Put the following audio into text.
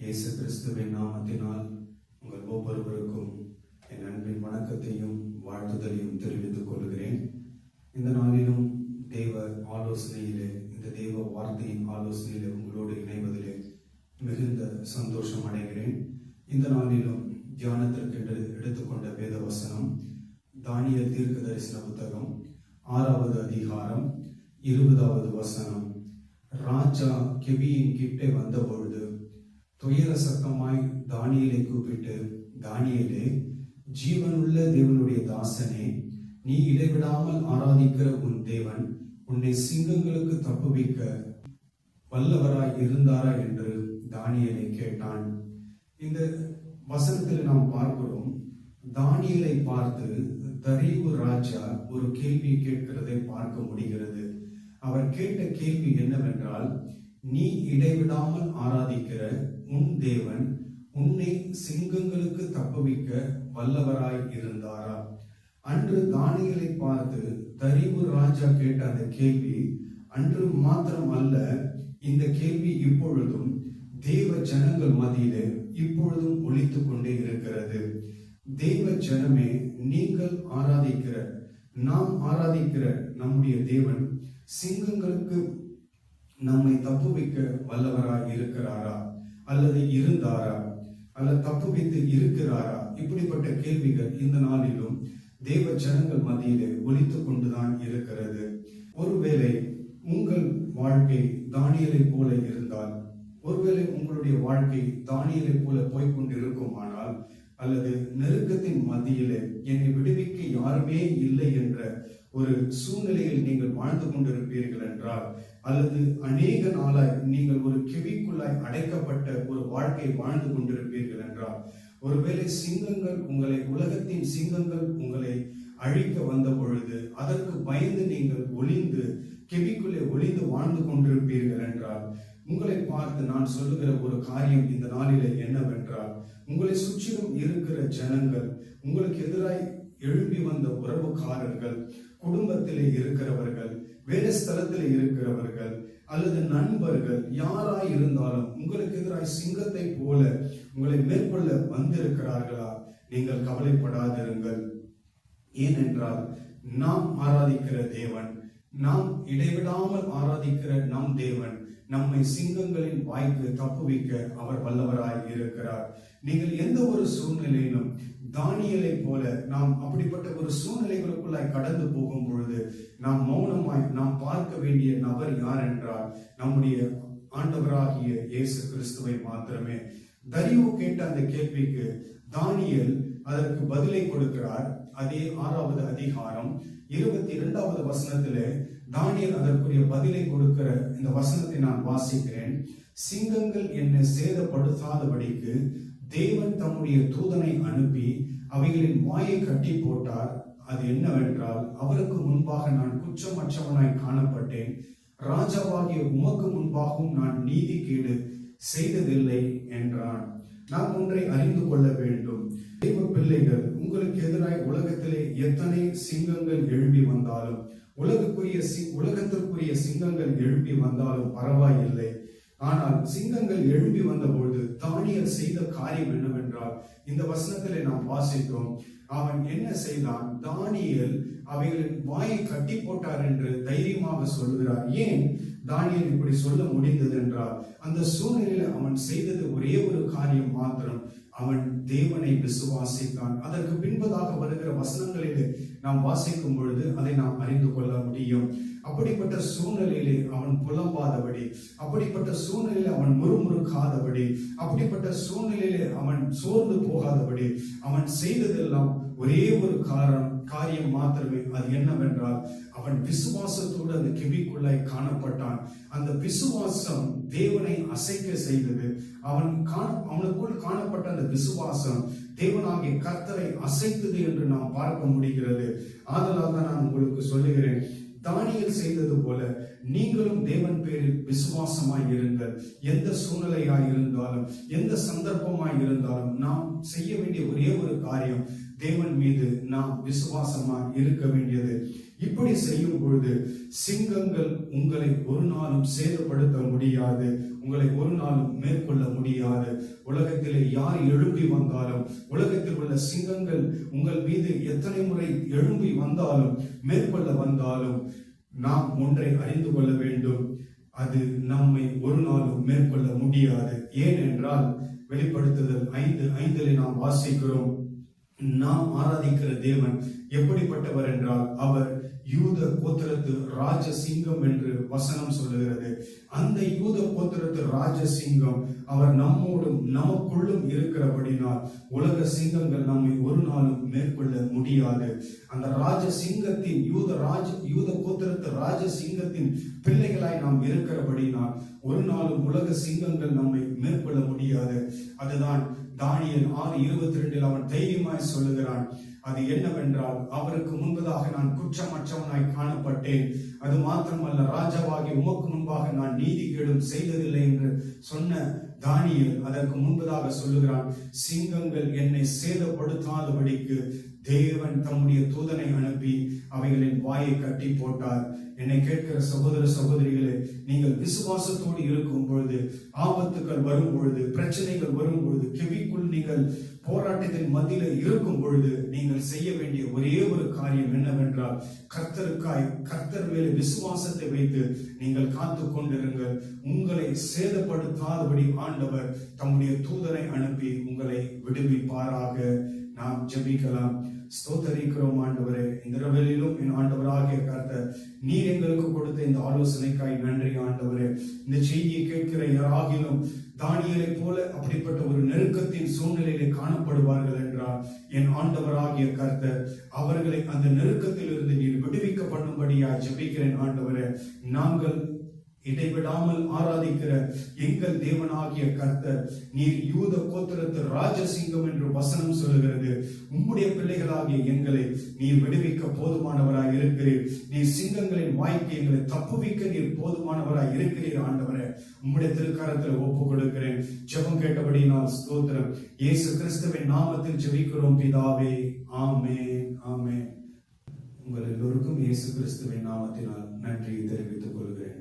இயேசு கிறிஸ்துவின் நாமத்தினால் உங்கள் ஒவ்வொருவருக்கும் என் அன்பின் வணக்கத்தையும் வாழ்த்துதலையும் தெரிவித்துக் கொள்கிறேன். இந்த நாளிலும் தெய்வ ஆலோசனையிலே இந்த தெய்வ வார்த்தையின் ஆலோசனையிலே உங்களோடு இணைவதிலே மிகுந்த சந்தோஷம் அடைகிறேன். இந்த நாளிலும் தியானத்திற்கென்று எடுத்துக்கொண்ட வேத வசனம் தானிய தீர்க்க தரிசன புத்தகம் ஆறாவது அதிகாரம் இருபதாவது வசனம். ராஜா கெபியின் கிட்டே வந்தபொழுது துயர சத்தமாய் தானியலை கூப்பிட்டு தானியலே ஜீவனுள்ள தேவனுடைய தாசனே நீ இடைவிடாமல் ஆராதிக்கிற உன் தேவன் உன்னை சிங்கங்களுக்கு தப்புவிக்க வல்லவராய் இருந்தாரா? என்று தானியலை கேட்டான். இந்த வசனத்தில் நாம் பார்க்கிறோம் தானியலை பார்த்து தரீவு ராஜா ஒரு கேள்வி கேட்கிறதை பார்க்க முடிகிறது. அவர் கேட்ட கேள்வி என்னவென்றால் நீ இடைவிடாமல் ஆராதிக்கிற உன் தேவன் உன்னை சிங்கங்களுக்கு தப்புவிக்க வல்லவராய் இருந்தாரா? அன்று தானியலை பார்த்து தரிவு ராஜா கேட்ட அந்த கேள்வி அன்று மாத்திரம் அல்ல இந்த கேள்வி இப்பொழுதும் தேவ ஜனங்கள் மத்தியிலே இப்பொழுதும் ஒழித்து கொண்டே இருக்கிறது. தேவ ஜனமே நீங்கள் ஆராதிக்கிற நாம் ஆராதிக்கிற நம்முடைய தேவன் சிங்கங்களுக்கு நம்மை தப்புவிக்க வல்லவராய் இருக்கிறாரா? அல்லது இருந்தாரா? அல்லது தப்புவித்து இருக்கிறாரா? இப்படிப்பட்ட கேள்விகள் இந்த நாளிலும் தேவ ஜனங்கள் மத்தியிலே ஒலித்துக் கொண்டுதான் இருக்கிறது. ஒருவேளை உங்கள் வாழ்க்கை தானியலை போல இருந்தால் ஒருவேளை உங்களுடைய வாழ்க்கை தானியலை போல போய்கொண்டிருக்குமானால் அல்லது நெருக்கத்தின் மத்தியிலே என்னை விடுவிக்க யாருமே இல்லை என்ற ஒரு சூழ்நிலையில் நீங்கள் வாழ்ந்து கொண்டிருப்பீர்கள் என்றால் அல்லது அநேக நாளாய் நீங்கள் ஒரு கிவிக்குள்ளாய் அடைக்கப்பட்ட ஒரு வாழ்க்கை வாழ்ந்து கொண்டிருப்பீர்கள் என்றால் ஒருவேளை சிங்கங்கள் உங்களை உலகத்தின் சிங்கங்கள் உங்களை அழிக்க வந்த பொழுது அதற்கு பயந்து நீங்கள் ஒளிந்து கெவிக்குள்ளே ஒளிந்து வாழ்ந்து கொண்டிருப்பீர்கள் என்றால் உங்களை பார்த்து நான் சொல்லுகிற ஒரு காரியம் இந்த நாளில என்னவென்றால் உங்களை சுற்றிலும் இருக்கிற ஜனங்கள் உங்களுக்கு எதிராய் எழும்பி வந்த உறவுக்காரர்கள் குடும்பத்திலே இருக்கிறவர்கள் வேறு ஸ்தலத்தில் இருக்கிறவர்கள் அல்லது நண்பர்கள் யாராய் இருந்தாலும் உங்களுக்கு எதிராய் சிங்கத்தை போல உங்களை மேற்கொள்ள வந்திருக்கிறார்களா? நீங்கள் கவலைப்படாதிருங்கள். ஏனென்றால் நாம் ஆராதிக்கிற தேவன் நாம் இடைவிடாமல் ஆராதிக்கிற நம் தேவன் நம்மை சிங்கங்களின் வாய்க்கு தப்புவிக்க அவர் வல்லவராய் இருக்கிறார். நீங்கள் எந்த ஒரு சூழ்நிலையிலும் தானியலை போல நாம் அப்படிப்பட்ட ஒரு சூழ்நிலைகளுக்குள்ளாய் கடந்து போகும் பொழுது நாம் மௌனமாய் நாம் பார்க்க வேண்டிய நபர் யார் என்றால் நம்முடைய ஆண்டவராகிய இயேசு கிறிஸ்துவை மாத்திரமே. தரிவு கேட்ட அந்த கேள்விக்கு தானியல் அதற்கு பதிலை கொடுக்கிறார். அதே ஆறாவது அதிகாரம் இருபத்தி இரண்டாவது வசனத்திலே தானியல் அதற்குரிய பதிலை கொடுக்கிற இந்த வசனத்தை நான் வாசிக்கிறேன். சிங்கங்கள் என்னை சேதப்படுத்தாதபடிக்கு தேவன் தம்முடைய தூதனை அனுப்பி அவைகளின் வாயை கட்டி போட்டார். அது என்னவென்றால் அவருக்கு முன்பாக நான் குற்றமற்றவனாய் காணப்பட்டேன். ராஜாவாகிய உமக்கு முன்பாகவும் நான் நீதி கேடு செய்ததில்லை என்றான். நாம் ஒன்றை அறிந்து கொள்ள வேண்டும். தெய்வ பிள்ளைகள் உங்களுக்கு எதிராய் உலகத்திலே எத்தனை சிங்கங்கள் எழும்பி வந்தாலும் உலகக்குரிய உலகத்திற்குரிய சிங்கங்கள் எழும்பி வந்தாலும் பரவாயில்லை. ஆனால் சிங்கங்கள் எழும்பி வந்தபொழுது தானியல் செய்த காரியம் என்னவென்றால் இந்த வசனத்திலே நாம் வாசித்தோம் அவன் என்ன செய்தான்? தானியல் அவைகளின் வாயை கட்டி போட்டார் என்று தைரியமாக சொல்கிறார் ஏன்? தானியல் இப்படி சொல்ல முடிந்தது என்றால் அந்த சூழ்நிலையில் அவன் செய்தது ஒரே ஒரு காரியம் மாத்திரம். அவன் தேவனை விசுவாசித்தான். அதற்கு பின்பதாக வருகிற வசனங்களிலே நாம் வாசிக்கும் பொழுது அதை நாம் அறிந்து கொள்ள முடியும். அப்படிப்பட்ட சூழ்நிலையிலே அவன் புலம்பாதபடி அப்படிப்பட்ட சூழ்நிலையில அவன் முறுமுறுக்காதபடி அப்படிப்பட்ட சூழ்நிலையிலே அவன் சோர்ந்து போகாதபடி அவன் செய்ததெல்லாம் ஒரே ஒரு காரணம். காரியம் மாத்திரமே. அது என்னவென்றால் அவன் விசுவாசத்தோடு அந்த கிபிக்குள்ளாய் காணப்பட்டான். அந்த விசுவாசம் தேவனை அசைக்க செய்தது. அவன் அவனுக்குள் காணப்பட்ட அந்த விசுவாசம் தேவனாகிய கர்த்தரை அசைத்தது என்று நாம் பார்க்க முடிகிறது. ஆதலால் தான் நான் உங்களுக்கு சொல்லுகிறேன் தானியல் செய்தது போல நீங்களும் தேவன் பேரில் விசுவாசமாய் இருங்கள். எந்த சூழ்நிலையாய் இருந்தாலும் எந்த சந்தர்ப்பமாய் இருந்தாலும் நாம் செய்ய வேண்டிய ஒரே ஒரு காரியம் தேவன் மீது நாம் விசுவாசமா இருக்க வேண்டியது. இப்படி செய்யும் பொழுது சிங்கங்கள் உங்களை ஒரு நாளும் சேதப்படுத்த முடியாது. உங்களை ஒரு நாளும் மேற்கொள்ள முடியாது. உலகத்திலே யார் எழும்பி வந்தாலும் உலகத்தில் உள்ள சிங்கங்கள் உங்கள் மீது எத்தனை முறை எழும்பி வந்தாலும் மேற்கொள்ள வந்தாலும் நாம் ஒன்றை அறிந்து கொள்ள வேண்டும். அது நம்மை ஒரு நாளும் மேற்கொள்ள முடியாது. ஏனென்றால் வெளிப்படுத்துதல் ஐந்து ஐந்தில் நாம் வாசிக்கிறோம். நாம் ஆராதிக்கிற தேவன் எப்படிப்பட்டவர் என்றால் அவர் யூத கோத்திரத்து ராஜசிங்கம் என்று வசனம் சொல்லுகிறது. அந்த யூத கோத்திரத்து ராஜசிங்கம் அவர் நம்மோடும் நமக்குள்ளும் இருக்கிறபடினால் உலக சிங்கங்கள் நம்மை ஒரு நாளும் மேற்கொள்ள முடியாது. அந்த ராஜசிங்கத்தின் யூத ராஜ யூத கோத்திரத்து ராஜசிங்கத்தின் பிள்ளைகளாய் நாம் இருக்கிறபடினால் ஒரு நாளும் உலக சிங்கங்கள் நம்மை மேற்கொள்ள முடியாது. அதுதான் தானியல் ஆறு இருபத்தி ரெண்டில் அவன் தைரியமாய் சொல்லுகிறான். அது என்னவென்றால் அவருக்கு முன்பதாக நான் குற்றமற்றவனாய் காணப்பட்டேன். அது மாத்திரமல்ல ராஜாவாகி உமக்கு முன்பாக நான் நீதி கேடும் செய்ததில்லை என்று சொன்ன தானியல் அதற்கு முன்பதாக சொல்லுகிறான் சிங்கங்கள் என்னை சேதப்படுத்தாதபடிக்கு தேவன் தம்முடைய தூதனை அனுப்பி அவைகளின் வாயை கட்டி போட்டார். என்னை கேட்கிற சகோதர சகோதரிகளே நீங்கள் விசுவாசத்தோடு இருக்கும் பொழுது ஆபத்துகள் வரும் பொழுது பிரச்சனைகள் வரும் பொழுது கெவிக்குள் நீங்கள் போராட்டத்தின் மத்தியில் இருக்கும் பொழுது நீங்கள் செய்ய வேண்டிய ஒரே ஒரு காரியம் என்னவென்றால் கர்த்தருக்காய் கர்த்தர் மேலே விசுவாசத்தை வைத்து நீங்கள் காத்து கொண்டிருங்கள். உங்களை சேதப்படுத்தாதபடி ஆண்டவர் தம்முடைய தூதரை அனுப்பி உங்களை விடுவிப்பாராக. நாம் ஜெபிக்கலாம். ஸ்தோத்தரிக்கிறோம் ஆண்டவரே. இந்த இரவிலும் என் ஆண்டவராகிய கர்த்தர் நீர் எங்களுக்கு கொடுத்த இந்த ஆலோசனைக்காய் நன்றி ஆண்டவரே. இந்த செய்தியை கேட்கிற யாராகிலும் தானியலை போல அப்படிப்பட்ட ஒரு நெருக்கத்தின் சூழ்நிலையிலே காணப்படுவார்கள் என்றால் என் ஆண்டவராகிய கர்த்தர் அவர்களை அந்த நெருக்கத்தில் இருந்து நீர் விடுவிக்க பண்ணும்படியா ஜெபிக்கிறேன் ஆண்டவரே. நாங்கள் இடைவிடாமல் ஆராதிக்கிற எங்கள் தேவனாகிய கர்த்தர் நீர் யூத கோத்திரத்து ராஜசிங்கம் என்று வசனம் சொல்லுகிறது. உம்முடைய பிள்ளைகளாகிய எங்களை நீர் விடுவிக்க போதுமானவராய் இருக்கிறீர். நீர் சிங்கங்களின் வாய்க்கு எங்களை தப்புவிக்க நீர் போதுமானவராய் இருக்கிறீர் ஆண்டவரே. உம்முடைய திருக்கரத்தில் ஒப்பு கொடுக்கிறேன் ஜெபம் கேட்டபடி நான் ஸ்தோத்திரம். இயேசு கிறிஸ்துவின் நாமத்தில் ஜெபிக்கிறோம் பிதாவே. ஆமே ஆமே உங்கள் எல்லோருக்கும் இயேசு கிறிஸ்துவின் நாமத்தினால் நன்றி தெரிவித்துக் கொள்கிறேன்.